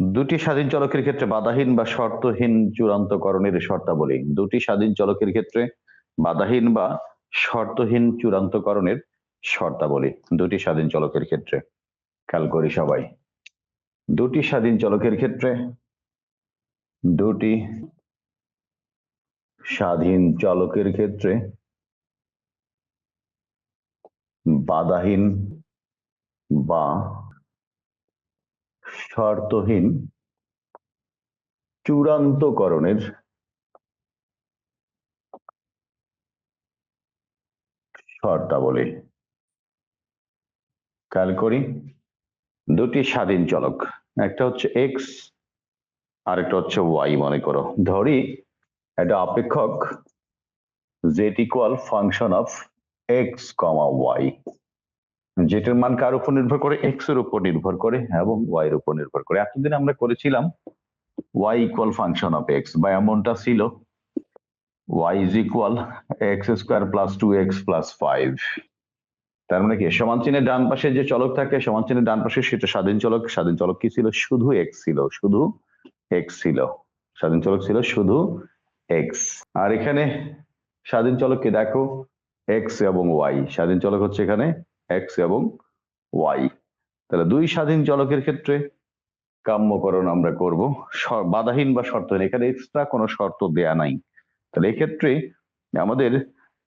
দুটি স্বাধীন চলকের ক্ষেত্রে বাধাহীন বা শর্তহীন চূড়ান্তকরণের শর্তাবলী। দুটি স্বাধীন চলকের ক্ষেত্রে বাধাহীন বা শর্তহীন চূড়ান্তকরণের শর্তাবলী। দুটি স্বাধীন চলকের ক্ষেত্রে। খেয়াল করি সবাই। দুটি স্বাধীন চলকের ক্ষেত্রে দুটি স্বাধীন চলকের ক্ষেত্রে বাধাহীন বা শর্তহীন চূড়ান্তকরণের শর্তাবলী। খেয়াল করি, দুটি স্বাধীন চলক, একটা হচ্ছে এক্স আর একটা হচ্ছে ওয়াই মনে করো। ধরি, একটা অপেক্ষক Z equal function of X comma Y যেটার মান কার উপর নির্ভর করে? এক্সের উপর নির্ভর করে এবং ওয়াই এর উপর নির্ভর করে। এতদিন আমরা করেছিলাম Y equal function of X বা এমনটা ছিল Y is equal X square plus two X plus five তার মানে কি? সমান চিহ্নের ডান পাশে যে চলক থাকে, সমান চিহ্নের ডান পাশে সেটা স্বাধীন চলক। স্বাধীন চলক কি ছিল? শুধু এক্স ছিল, শুধু এক্স ছিল। স্বাধীন চলক ছিল, শুধু এক্স আর এখানে স্বাধীন চলক কি? দেখো এক্স এবং ওয়াই স্বাধীন চলক হচ্ছে এখানে এক্স এবং ওয়াই তাহলে দুই স্বাধীন চলকের ক্ষেত্রে কাম্যকরণ আমরা করব। বাধাহীন বা শর্তহীন এখানে এক্সট্রা কোনো শর্ত দেয়া নাই। তাহলে এক্ষেত্রে আমাদের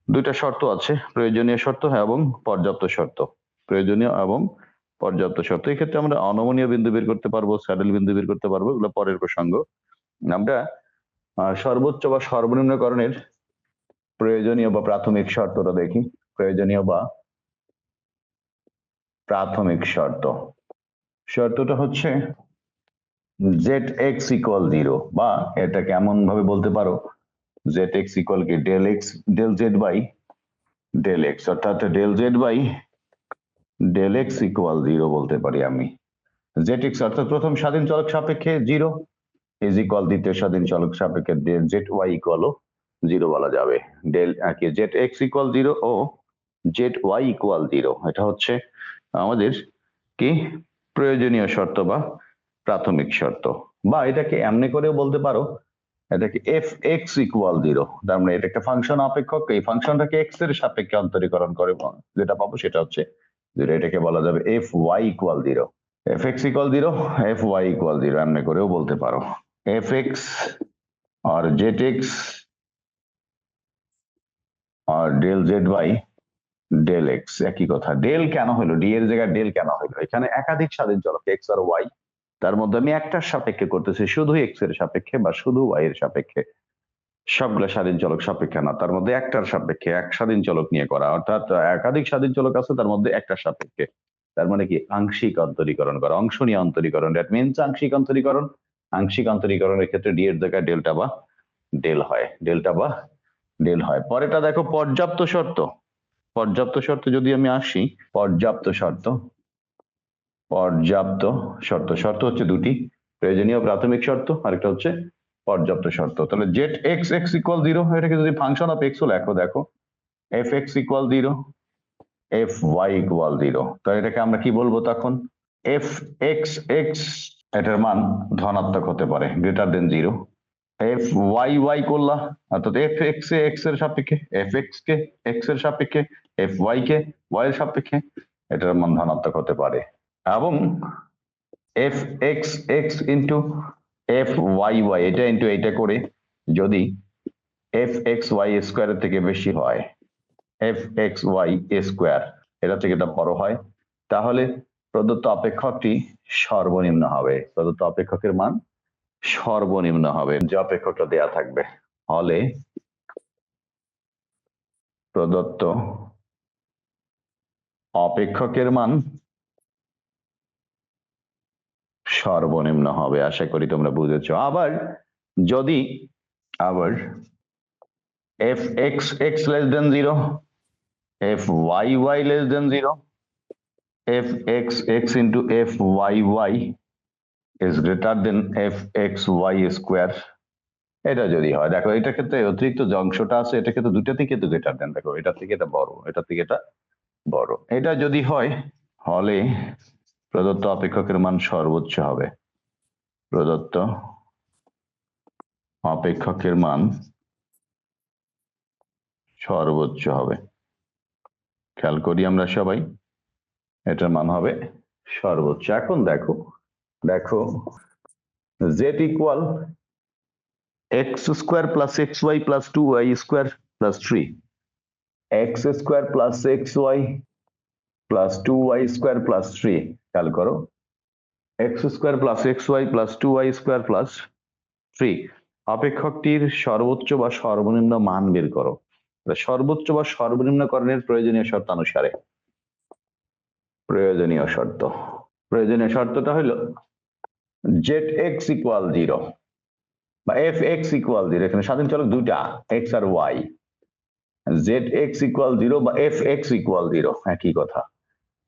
দুইটা শর্ত আছে, প্রয়োজনীয় শর্ত এবং পর্যাপ্ত শর্ত। প্রয়োজনীয় এবং পর্যাপ্ত শর্ত। এই ক্ষেত্রে আমরা অনমনীয় বিন্দু বের করতে পারব, স্যাডেল বিন্দু বের করতে পারব, এগুলো পরের প্রসঙ্গ। আমরা সর্বোচ্চ বা সর্বনিম্নকরণের প্রয়োজনীয় বা প্রাথমিক শর্তটা দেখি। প্রয়োজনীয় বা প্রাথমিক শর্ত। শর্তটা হচ্ছে জেড এক্স ইকুয়াল জিরো বা এটা কেমন ভাবে বলতে পারো? জেড এক্স ইকুয়াল কি? Del X del Z by del X অর্থাৎ del Z by del X equal zero বলতে পারি আমি। জেড এক্স অর্থাৎ প্রথম স্বাধীন চলক সাপেক্ষে জিরো ইজ ইকুয়াল দ্বিতীয় স্বাধীন চলক সাপেক্ষে ডেল জেড ওয়াই ইকুয়ালও জিরো বলা যাবে। ডেল কি? জেড এক্স ইকুয়াল জিরো ও জেড ওয়াই ইকুয়াল জিরো এটা হচ্ছে আমাদের কি প্রয়োজনীয় শর্ত বা প্রাথমিক শর্ত? বা এটাকে এমনি করেও বলতে পারো, এটাকে এফ এক্স ইকুয়াল জিরো তার মানে এটা একটা ফাংশন অপেক্ষক, এই ফাংশনটাকে এক্সের সাপেক্ষে অন্তরীকরণ করে যেটা পাবো সেটা হচ্ছে এটাকে বলা যাবে F Y equal zero F X equal zero F Y equal zero এমনি করেও বলতে পারো। এফ এক্স আর Z x R del Z by del X একই কথা। ডেল কেন হলো ডি এর জায়গায় ডেল কেন হলো এখানে একাধিক স্বাধীন চলক এক্স আর ওয়াই তার মধ্যে আমি একটার সাপেক্ষে করতেছি, শুধু এক্সের সাপেক্ষে বা শুধু ওয়াই এর সাপেক্ষে। সবগুলো স্বাধীন চলক সাপেক্ষে না, তার মধ্যে একটার সাপেক্ষে, এক স্বাধীন চলক নিয়ে করা। অর্থাৎ একাধিক স্বাধীন চলক আছে, তার মধ্যে একটার সাপেক্ষে। তার মানে কি? আংশিক অন্তরীকরণ করা। অংশ নিয়ে অন্তরীকরণ দ্যাট মিনস আংশিক অন্তরীকরণ আংশিক অন্তরীকরণের ক্ষেত্রে ডি এর জায়গায় ডেল্টা বা ডেল হয়। ডেল্টা বা ডেল হয়। পরেটা দেখো, পর্যাপ্ত শর্ত। পর্যাপ্ত শর্ত যদি আমি আসি, পর্যাপ্ত শর্ত পর্যাপ্ত শর্ত শর্ত হচ্ছে দুটি, প্রয়োজনীয় প্রাথমিক শর্ত, আরেকটা হচ্ছে পর্যাপ্ত শর্ত। তাহলে Z X X equal zero এটাকে যদি ফাংশন অফ এক্স লেখো, দেখো F X equal zero F Y equal zero তাহলে এটাকে আমরা কি বলব তখন? এফ এক্স এক্স এটার মান ধনাত্মক হতে পারে greater than zero F Y Y করলা। অর্থাৎ এফ এক্স এ এক্সের সাপেক্ষে এফ এক্স কে এক্সের সাপেক্ষে এফ ওয়াই কে ওয়াই এর সাপেক্ষে, এটার মান ধনাত্মক হতে পারে। এবং F X X into F Y Y এটা ইন্টু এটা করে যদি এফ এক্স ওয়াই স্কোয়ারের থেকে বেশি হয় এফ এক্স ওয়াই স্কোয়ার এটা থেকে এটা বড় হয়, তাহলে প্রদত্ত অপেক্ষকটি সর্বনিম্ন হবে। প্রদত্ত অপেক্ষকের মান সর্বনিম্ন হবে। যে অপেক্ষকটা দেয়া থাকবে। হলে প্রদত্ত অপেক্ষকের মান সর্বনিম্ন হবে। আশা করি তোমরা বুঝেছ। আবার যদি, আবার F X X less than zero F Y Y less than zero F X X into F Y Y is greater than f x y square. এটা যদি হয়, দেখো এটা ক্ষেত্রে অতিরিক্ত যে অংশটা আছে এটা ক্ষেত্রে দুটা থেকে তো গ্রেটার দেন দেখো এটা থেকে এটা বড় এটা থেকে এটা বড়। এটা যদি হয়, হলে প্রদত্ত অপেক্ষকের মান সর্বোচ্চ হবে। প্রদত্ত অপেক্ষকের মান সর্বোচ্চ হবে। খেয়াল করি আমরা সবাই, এটার মান হবে সর্বোচ্চ। এখন দেখো দেখো Z equal X square plus X Y plus two Y square plus three X square plus X Y plus two Y square plus three খেয়াল করো X square plus X Y plus two Y square plus three অপেক্ষকটির সর্বোচ্চ বা সর্বনিম্ন মান বের করো সর্বোচ্চ বা সর্বনিম্নকরণের প্রয়োজনীয় শর্ত অনুসারে, প্রয়োজনীয় শর্ত, প্রয়োজনীয় শর্তটা হলো জেড এক্স ইকুয়াল জিরো বা এফ এক্স ইকুয়াল জিরো এখানে স্বাধীন চলক দুইটা এক্স আর Y Z X equal zero বা এফ এক্স ইকুয়াল জিরো একই কথা।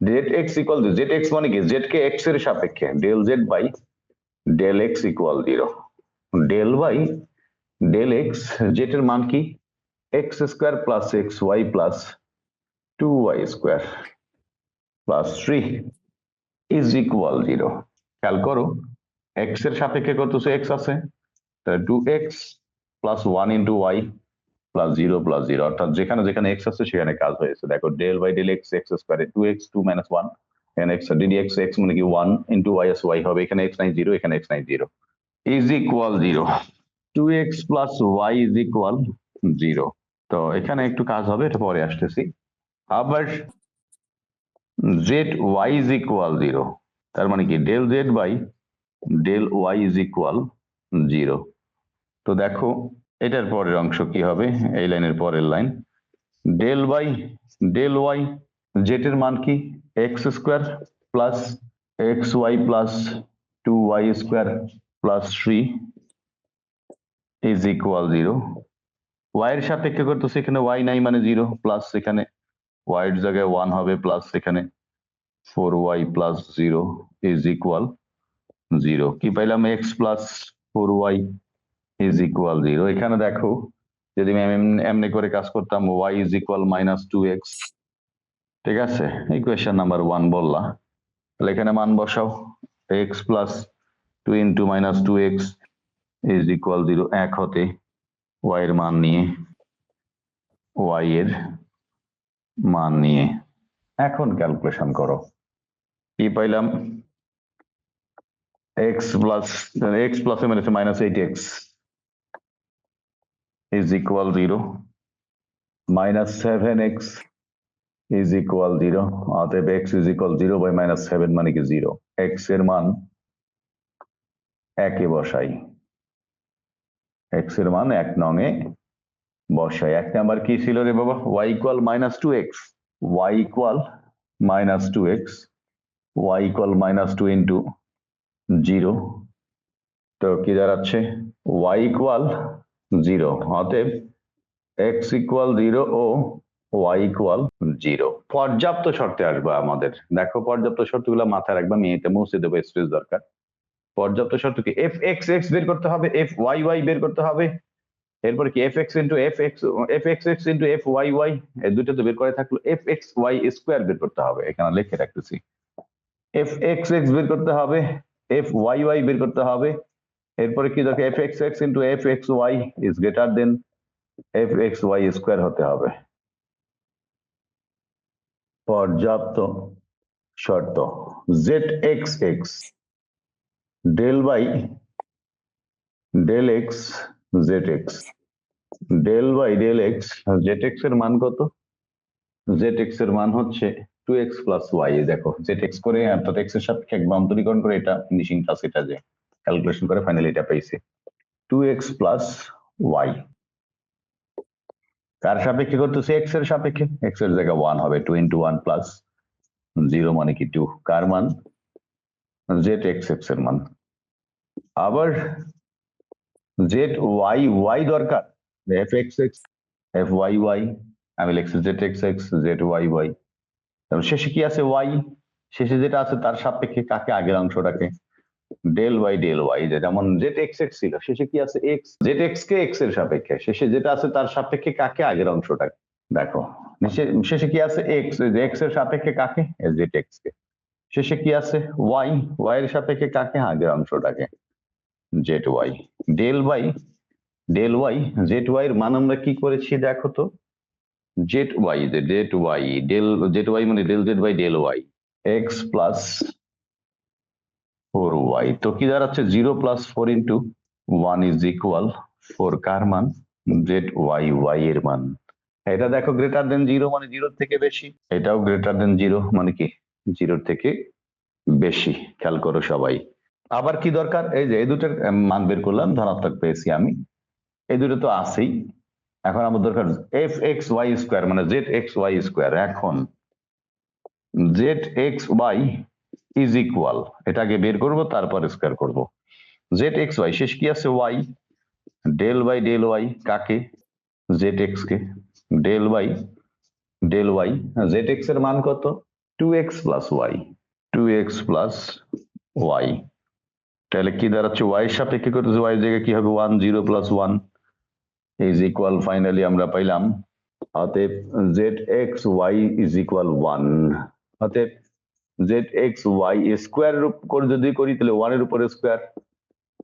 Z X equal zero Z X মানে কি? জেড কে এক্সের সাপেক্ষে del Z by del X equal zero del by del X Z এর মান কি? X square plus X Y plus two Y square plus three is equal zero খেয়াল করো এক্সের সাপেক্ষে কত এক্স আছে। Two X plus one into Y plus zero plus zero অর্থাৎ যেখানে যেখানে এক্স আছে, সেখানে কাজ হয়েছে। দেখো del by del X X স্কোয়ারে two X two minus one X D D X X মানে কি ওয়ান ইন্টু এস ওয়াই হবে। এখানে এক্স নাই জিরো এখানে এক্স নাই zero is equal zero two X plus Y is zero তো এখানে একটু কাজ হবে, এটা পরে আসতেছি। আবার Z Y is equal zero তার মানে কি? Del Z by del Y is equal zero তো দেখো, এটার পরের অংশ কি হবে? এই লাইনের পরের line. Del Y del Y Z এর মান কি? X square plus X Y plus two Y square plus three is equal zero Y এর সাপেক্ষে করতেছে এখানে ওয়াই নাই মানে জিরো প্লাস এখানে ওয়াই এর জায়গায় ওয়ান হবে প্লাস এখানে four Y plus zero is equal zero কি পাইলাম? X plus four Y is equal zero এখানে দেখো, যদি আমি এমনি- করে কাজ করতাম Y is equal minus two X ঠিক আছে? ইকুয়েশন নাম্বার ওয়ান বললা। তাহলে এখানে মান বসাও। X plus two into minus two X is equal zero এক হতে ওয়াই এর মান নিয়ে ওয়াই এর মান নিয়ে। এখন ক্যালকুলেশন করো। কি পাইলাম? প্লাস এক্স প্লাস মানে minus eight X is equal zero minus seven x is equal zero অতএব x is equal zero by minus seven মানে কি zero x এর মান একে বসাই x এর মান এক নং এ বসাই এক নাম্বার কি ছিল রে বাবা y equal minus two x y equal minus two x y equal minus two into zero তো কি দাঁড়াচ্ছে? y equal zero. অতএব এক্স ইকুয়াল জিরো ও ওয়াই ইকুয়াল জিরো। পর্যাপ্ত শর্তে আসবে আমাদের। দেখো, পর্যাপ্ত শর্তগুলো মাথায় রাখবা আমি এটা মুছে দেবো স্পেস দরকার। পর্যাপ্ত শর্ত কি? এফ এক্স এক্স বের করতে হবে এফ ওয়াই ওয়াই বের করতে হবে। এরপরে কি? F X into F X F X X into F Y Y এই দুটো তো বের করে থাকল। এফ এক্স ওয়াই স্কোয়ার বের করতে হবে। এখানে লিখে রাখতেছি। এফ এক্স এক্স বের করতে হবে। এফ ওয়াই ওয়াই বের করতে হবে। এরপরে কি দেখো F X X into F X Y is greater than F X Y square হতে হবে। পর্যাপ্ত শর্ত। Z X X del by del X Z X del by del X Z এক্সের মান কত? জেড এক্সের মান হচ্ছে টু এক্স প্লাস ওয়াই দেখো জেড এক্স করে অর্থাৎ এক্সের সাপেক্ষে একবার অন্তরীকরণ করে এটা ফিনিশিং টাস এটা যে ক্যালকুলেশন করে ফাইনালি এটা পাইছি টু এক্স প্লাস ওয়াই কার সাপেক্ষে করতেছে? এক্সের সাপেক্ষে। এক্সের জায়গায় ওয়ান হবে two into one plus zero মানে কি টু কার মান? জেড এক্স এক্সের মান। আবার জেড ওয়াই ওয়াই দরকার। F X X F Y Y আমি লিখছি Z X X Z Y Y তারপর শেষে কি আছে ওয়াই শেষে যেটা আছে তার সাপেক্ষে কাকে আগের অংশটাকে? ডেল ওয়াই ডেল ওয়াই যেমন জেড এক্স এক্স ছিল, শেষে কি আছে এক্স জেড এক্স কে এক্সের সাপেক্ষে, শেষে যেটা আছে তার সাপেক্ষে কাকে আগের অংশটা দেখো শেষে কি আছে এক্স এক্সের সাপেক্ষে কাকে? জেড এক্স কে শেষে কি আছে ওয়াই ওয়াই এর সাপেক্ষে কাকে আগের অংশটাকে? Z Y del by del Y Z Y এর মান আমরা কি করেছি দেখো তো? Z Y Z Y, del, Z Y মানে del Z by del Y, X plus four Y. তো কি দাঁড়াচ্ছে? Zero plus four into one is equal four, কার মান? জেড ওয়াই ওয়াই এর মান। এটা দেখো গ্রেটার দেন জিরো মানে জিরোর থেকে বেশি, এটাও গ্রেটার দেন জিরো মানে কি? জিরোর থেকে বেশি, খেয়াল করো সবাই। আবার কি দরকার? এই যে, এই দুটোর মান বের করলাম, ধনাত্মক পেয়েছি আমি। এই দুটো তো আছেই। এখন আমার দরকার এফ এক্স ওয়াই স্কোয়ার মানে জেড এক্স ওয়াই স্কোয়ার এখন Z X Y is equal এটাকে বের করব, তারপর স্কোয়ার করব। জেড এক্স ওয়াই শেষ কি আছে? Y del by del Y কাকে? Z x K. Del by del Y Z এক্সের মান কত? Two X plus Y two X plus Y তাহলে কি দাঁড়াচ্ছে? ওয়াই সাপেক্ষে করতেছে ওয়াই জায়গায় কি হবে? One zero plus one is equal finally আমরা পাইলাম। অতএব z x y is equal one অতএব জেড এক্স ওয়াই স্কোয়ার করে যদি করি, তাহলে ওয়ানের উপরে স্কোয়ার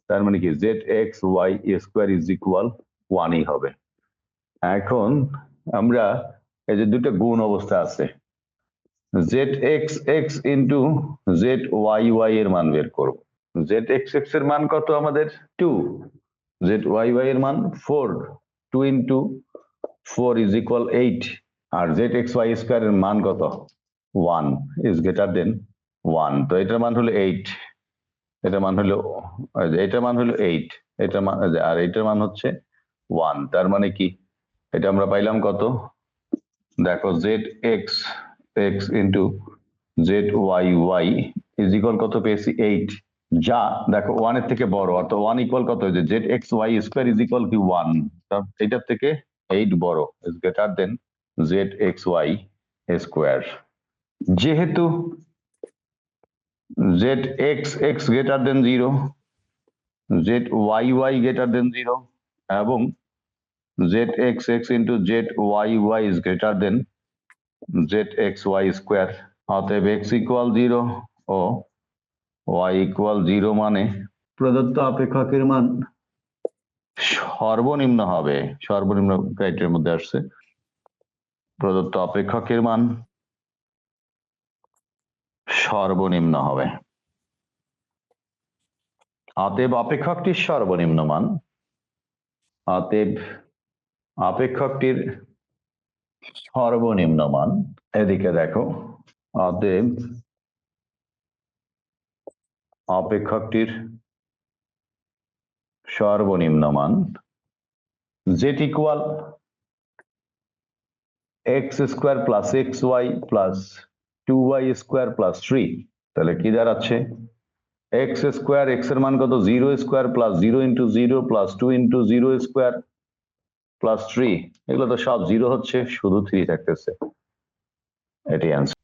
তার মানে কি? Z X Y square is equal ওয়ানই হবে। এখন আমরা এই যে দুটো গুণ অবস্থা আছে। Z x x into z y y এর মান বের করব। জেড এক্স এক্সের মান কত আমাদের? টু জেড ওয়াই ওয়াই এর মান four two into four is equal eight R Z x Y square এর মান কত? One is greater than one তো এটার মান হলো এইট এটার মান হলো এটার মান হলো এইট এটার মান আর এটার মান হচ্ছে ওয়ান তার মানে কি? এটা আমরা পাইলাম কত? দেখো z x x into z y y is equal কত পেয়েছি? এইট যা, দেখো ওয়ানের থেকে বড়, অর্থাৎ ওয়ান ইকুয়াল কত? হয়েছে z x y square is equal কি? ওয়ান এটার থেকে এইট বড়। Is greater than z x y square যেহেতু z x x greater than zero z y y greater than zero এবং z x x into z y y is greater than z x y square অতএব x equal zero ও Y equal zero মানে প্রদত্ত অপেক্ষকের মান সর্বনিম্ন হবে, সর্বনিম্ন ক্রাইটেরিয়ার মধ্যে আসছে। প্রদত্ত অপেক্ষকের মান সর্বনিম্ন হবে। অতএব অপেক্ষকটির সর্বনিম্ন মান, অতএব অপেক্ষকটির সর্বনিম্ন মান, এদিকে দেখো, অতএব অপেক্ষকটির সর্বনিম্ন মান z equal x square plus x y plus two y square plus three তাহলে কি দাঁড়াচ্ছে? এক্স স্কোয়ার এক্সের মান কত? Zero square plus zero into zero plus two into zero square plus three এগুলো তো সব জিরো হচ্ছে, শুধু থ্রি থাকতেছে। এটি অ্যান্সার